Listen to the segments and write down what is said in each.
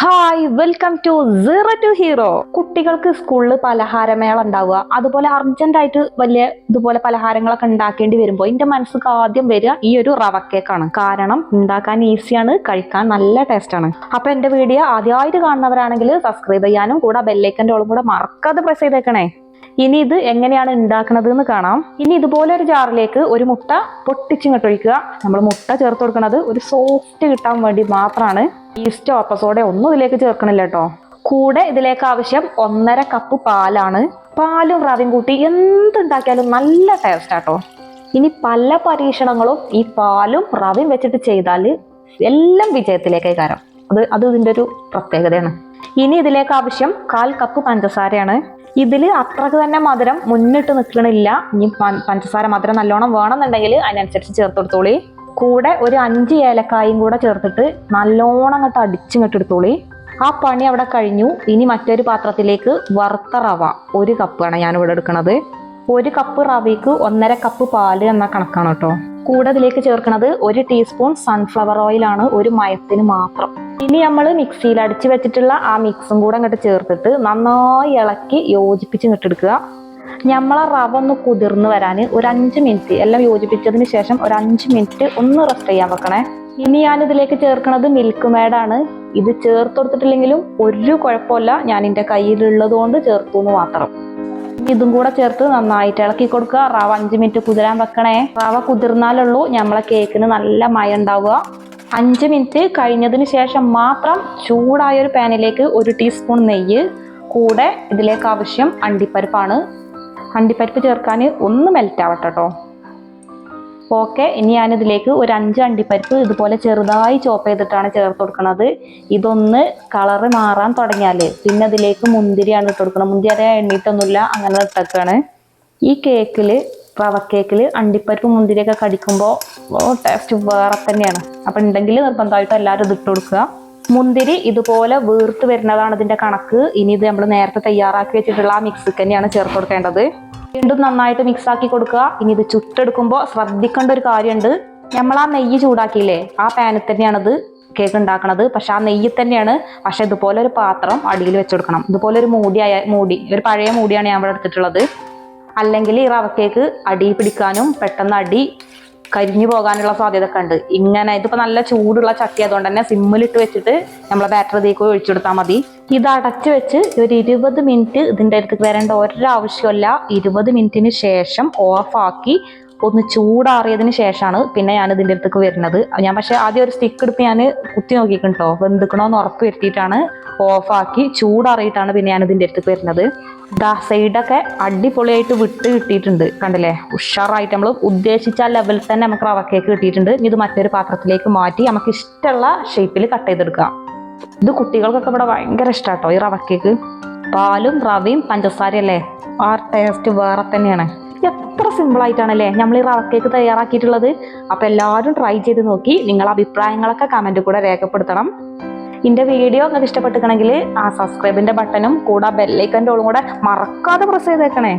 Hi welcome to zero to hero കുട്ടികൾക്ക് സ്കൂളിൽ പലഹാരമേള ഉണ്ടാവുക. അതുപോലെ അർജന്റ് ആയിട്ട് വലിയ ഇതുപോലെ പലഹാരങ്ങളൊക്കെ ഉണ്ടാക്കേണ്ടി വരുമ്പോൾ എന്റെ മനസ്സിൽ ആദ്യം വരിക ഈ ഒരു റവ കേക്കാണ് കാരണം ഉണ്ടാക്കാൻ ഈസിയാണ് കഴിക്കാൻ നല്ല ടേസ്റ്റാണ് അപ്പൊ എന്റെ വീഡിയോ ആദ്യമായിട്ട് കാണുന്നവരാണെങ്കിൽ സബ്സ്ക്രൈബ് ചെയ്യാനും കൂടെ ബെല്ലൈക്കന്റെ ഓളും കൂടെ മറക്കാതെ പ്രസ് ചെയ്തേക്കണേ. ഇനി ഇത് എങ്ങനെയാണ് ഉണ്ടാക്കുന്നത് എന്ന് കാണാം. ഇനി ഇതുപോലെ ഒരു ജാറിലേക്ക് ഒരു മുട്ട പൊട്ടിച്ചിങ്ങോട്ട് ഒഴിക്കുക. നമ്മൾ മുട്ട ചേർത്ത് കൊടുക്കുന്നത് ഒരു സോഫ്റ്റ് കിട്ടാൻ വേണ്ടി മാത്രമാണ്. ഈസ്റ്റോ അപ്പസോടെ ഒന്നും ഇതിലേക്ക് ചേർക്കണില്ല കേട്ടോ കൂടെ ഇതിലേക്ക് ആവശ്യം ഒന്നര കപ്പ് പാലാണ്. പാലും റവയും കൂട്ടി എന്തുണ്ടാക്കിയാലും നല്ല ടേസ്റ്റ് ആട്ടോ. ഇനി പല പരീക്ഷണങ്ങളും ഈ പാലും റവയും വെച്ചിട്ട് ചെയ്താൽ എല്ലാം വിജയത്തിലേക്കായി കാരം അത് അത് ഇതിന്റെ ഒരു പ്രത്യേകതയാണ്. ഇനി ഇതിലേക്ക് ആവശ്യം കാൽ കപ്പ് പഞ്ചസാരയാണ്. ഇതിൽ അത്രയ്ക്ക് തന്നെ മധുരം മുന്നിട്ട് നിൽക്കണില്ല. ഇനി പഞ്ചസാര മധുരം നല്ലോണം വേണമെന്നുണ്ടെങ്കിൽ അതിനനുസരിച്ച് ചേർത്ത് കൊടുത്തോളി. കൂടെ ഒരു അഞ്ച് ഏലക്കായും കൂടെ ചേർത്തിട്ട് നല്ലോണം അങ്ങോട്ട് അടിച്ചിങ്ങോട്ട് എടുത്തോളി. ആ പണി അവിടെ കഴിഞ്ഞു. ഇനി മറ്റൊരു പാത്രത്തിലേക്ക് വറുത്ത റവ ഒരു കപ്പാണ് ഇവിടെ എടുക്കുന്നത് ഒരു കപ്പ് റവയ്ക്ക് ഒന്നര കപ്പ് പാൽ എന്ന കണക്കാണ് കേട്ടോ. കൂടെ ഇതിലേക്ക് ചേർക്കുന്നത് ഒരു ടീസ്പൂൺ സൺഫ്ലവർ ഓയിലാണ് ഒരു മയത്തിന് മാത്രം. ഇനി നമ്മൾ മിക്സിയിൽ അടിച്ച് വെച്ചിട്ടുള്ള ആ മിക്സും കൂടെ അങ്ങോട്ട് ചേർത്തിട്ട് നന്നായി ഇളക്കി യോജിപ്പിച്ച് ഇങ്ങോട്ടെടുക്കുക നമ്മളെ റവ ഒന്ന് കുതിർന്ന് വരാൻ ഒരു അഞ്ച് മിനിറ്റ് എല്ലാം യോജിപ്പിച്ചതിന് ശേഷം ഒരു അഞ്ച് മിനിറ്റ് ഒന്ന് റെസ്റ്റ് ചെയ്യാൻ വെക്കണേ. ഇനി ഞാൻ ഇതിലേക്ക് ചേർക്കുന്നത് മിൽക്ക് മേഡാണ് ഇത് ചേർത്ത് കൊടുത്തിട്ടില്ലെങ്കിലും ഒരു കുഴപ്പമില്ല. ഞാൻ എന്റെ കയ്യിലുള്ളത് കൊണ്ട് ചേർത്തു എന്ന് മാത്രം ഇതും കൂടെ ചേർത്ത് നന്നായിട്ട് ഇളക്കി കൊടുക്കുക. റവ അഞ്ച് മിനിറ്റ് കുതിരാൻ വെക്കണേ. റവ കുതിർന്നാലുള്ളൂ. നമ്മളെ കേക്കിന് നല്ല മയ ഉണ്ടാവുക. അഞ്ച് മിനിറ്റ് കഴിഞ്ഞതിന് ശേഷം മാത്രം ചൂടായ ഒരു പാനിലേക്ക് ഒരു ടീസ്പൂൺ നെയ്യ് കൂടെ ഇതിലേക്ക് ആവശ്യം അണ്ടിപ്പരിപ്പാണ്. അണ്ടിപ്പരിപ്പ് ചേർക്കാൻ ഒന്ന് മെൽറ്റ് ആവട്ടെ കേട്ടോ ഓക്കെ ഇനി ഞാനിതിലേക്ക് ഒരു അഞ്ച് അണ്ടിപ്പരിപ്പ് ഇതുപോലെ ചെറുതായി ചോപ്പ് ചെയ്തിട്ടാണ് ചേർത്ത് കൊടുക്കുന്നത് ഇതൊന്ന് കളറ് മാറാൻ തുടങ്ങിയാൽ പിന്നെ ഇതിലേക്ക് മുന്തിരിയാണ് ഇട്ട് കൊടുക്കുന്നത് മുന്തിരി അറിയാൻ എണ്ണീട്ടൊന്നുമില്ല അങ്ങനെ ഇട്ടേക്കാണ്. ഈ കേക്കിൽ റവ കേക്കിൽ അണ്ടിപ്പരിപ്പ് മുന്തിരിയൊക്കെ കടിക്കുമ്പോൾ ടേസ്റ്റ് വേറെ തന്നെയാണ്. അപ്പം ഉണ്ടെങ്കിൽ നിർബന്ധമായിട്ടും എല്ലാവരും ഇത് ഇട്ട് കൊടുക്കുക. മുന്തിരി ഇതുപോലെ വീർത്ത് വരുന്നതാണ് ഇതിന്റെ കണക്ക്. ഇനി ഇത് നമ്മൾ നേരത്തെ തയ്യാറാക്കി വെച്ചിട്ടുള്ള ആ മിക്സ് തന്നെയാണ് ചേർത്ത് കൊടുക്കേണ്ടത്. വീണ്ടും നന്നായിട്ട് മിക്സ് ആക്കി കൊടുക്കുക. ഇനി ഇത് ചുട്ടെടുക്കുമ്പോൾ ശ്രദ്ധിക്കേണ്ട ഒരു കാര്യമുണ്ട്. നമ്മൾ ആ നെയ്യ് ചൂടാക്കിയില്ലേ ആ പാനിൽ തന്നെയാണത് കേക്ക് ഉണ്ടാക്കണത്. പക്ഷെ ആ നെയ്യ് തന്നെയാണ് പക്ഷെ ഇതുപോലെ ഒരു പാത്രം അടിയിൽ വെച്ചെടുക്കണം ഇതുപോലെ ഒരു മൂടിയായ മൂടി ഒരു പഴയ മൂടിയാണ് ഞാൻ ഇവിടെ എടുത്തിട്ടുള്ളത്. അല്ലെങ്കിൽ ഈ റവ കേക്ക് അടി പിടിക്കാനും പെട്ടെന്ന് അടി കരിഞ്ഞു പോകാനുള്ള സാധ്യത ഒക്കെ ഉണ്ട്. ഇങ്ങനെ ഇതിപ്പോ നല്ല ചൂടുള്ള ചട്ടി അതുകൊണ്ട് തന്നെ സിമ്മിലിട്ട് വെച്ചിട്ട് നമ്മളെ ബാറ്ററി തീക്ക് ഒഴിച്ചു കൊടുത്താൽ മതി. ഇത് അടച്ചു വെച്ച് ഒരു ഇരുപത് മിനിറ്റ് ഇതിന്റെ അടുത്ത് വരേണ്ട ഒരാവശ്യമില്ല ഇരുപത് മിനിറ്റിന് ശേഷം ഓഫാക്കി ഒന്ന് ചൂടാറിയതിന് ശേഷമാണ് പിന്നെ ഞാൻ ഇതിന്റെ അടുത്തേക്ക് വരുന്നത്. ഞാൻ പക്ഷേ ആദ്യം ഒരു സ്റ്റിക്ക് എടുത്ത് ഞാൻ കുത്തി നോക്കിയിട്ടുണ്ടോ? വെന്തിക്കണോന്ന് ഉറപ്പ് വരുത്തിയിട്ടാണ് ഓഫാക്കി ചൂടാറിയിട്ടാണ് പിന്നെ ഞാൻ ഇതിന്റെ അടുത്തേക്ക് വരുന്നത്. ദാ സൈഡൊക്കെ അടിപൊളിയായിട്ട് വിട്ട് കിട്ടിയിട്ടുണ്ട്. കണ്ടില്ലേ? ഉഷാറായിട്ട് നമ്മൾ ഉദ്ദേശിച്ച ലെവലിൽ തന്നെ നമുക്ക് റവക്കേക്ക് കേക്ക് കിട്ടിയിട്ടുണ്ട് ഇത് മറ്റൊരു പാത്രത്തിലേക്ക് മാറ്റി നമുക്ക് ഇഷ്ടമുള്ള ഷേപ്പിൽ കട്ട് ചെയ്തെടുക്കാം ഇത് കുട്ടികൾക്കൊക്കെ ഇവിടെ ഭയങ്കര ഇഷ്ടാട്ടോ ഈ റവക്കേക്ക് കേക്ക് പാലും റവയും പഞ്ചസാരയല്ലേ? ആ ടേസ്റ്റ് വേറെ തന്നെയാണ്. എത്ര സിമ്പിൾ ആയിട്ടാണല്ലേ? നമ്മൾ ഈ റവ കേക്ക് തയ്യാറാക്കിയിട്ടുള്ളത്. അപ്പൊ എല്ലാവരും ട്രൈ ചെയ്ത് നോക്കി. നിങ്ങളെ അഭിപ്രായങ്ങളൊക്കെ കമന്റ് കൂടെ രേഖപ്പെടുത്തണം. എന്റെ വീഡിയോ നിങ്ങൾക്ക് ഇഷ്ടപ്പെട്ടിക്കണമെങ്കിൽ ആ സബ്സ്ക്രൈബിന്റെ ബട്ടണും കൂടെ ബെല്ലൈക്കന്റെ ഓളും കൂടെ മറക്കാതെ പ്രസ് ചെയ്തേക്കണേ.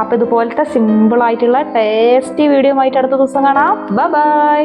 അപ്പൊ ഇതുപോലത്തെ സിമ്പിൾ ആയിട്ടുള്ള ടേസ്റ്റി വീഡിയോ ആയിട്ട് അടുത്ത ദിവസം കാണാം. ബൈ